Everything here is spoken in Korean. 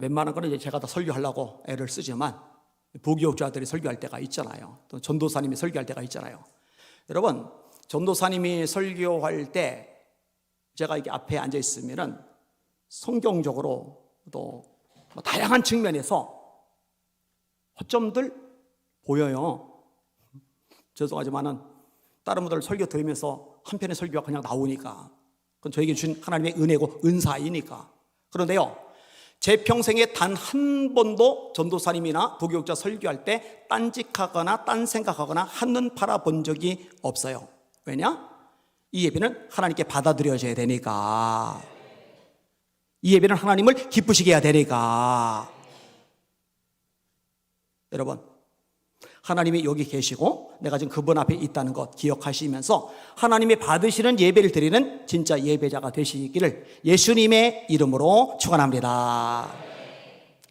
웬만한 거는 이제 제가 다 설교하려고 애를 쓰지만 부교육자들이 설교할 때가 있잖아요. 또 전도사님이 설교할 때가 있잖아요. 여러분, 전도사님이 설교할 때 제가 이게 앞에 앉아 있으면은 성경적으로 또뭐 다양한 측면에서 허점들 보여요. 죄송하지만은 다른 분들 설교 들으면서 한 편의 설교가 그냥 나오니까 그건 저에게 준 하나님의 은혜고 은사이니까. 그런데요. 제 평생에 단 한 번도 전도사님이나 도교육자 설교할 때 딴짓하거나 딴 생각하거나 한눈 팔아본 적이 없어요. 왜냐? 이 예배는 하나님께 받아들여져야 되니까. 이 예배는 하나님을 기쁘시게 해야 되니까. 여러분, 하나님이 여기 계시고 내가 지금 그분 앞에 있다는 것 기억하시면서 하나님이 받으시는 예배를 드리는 진짜 예배자가 되시기를 예수님의 이름으로 축원합니다.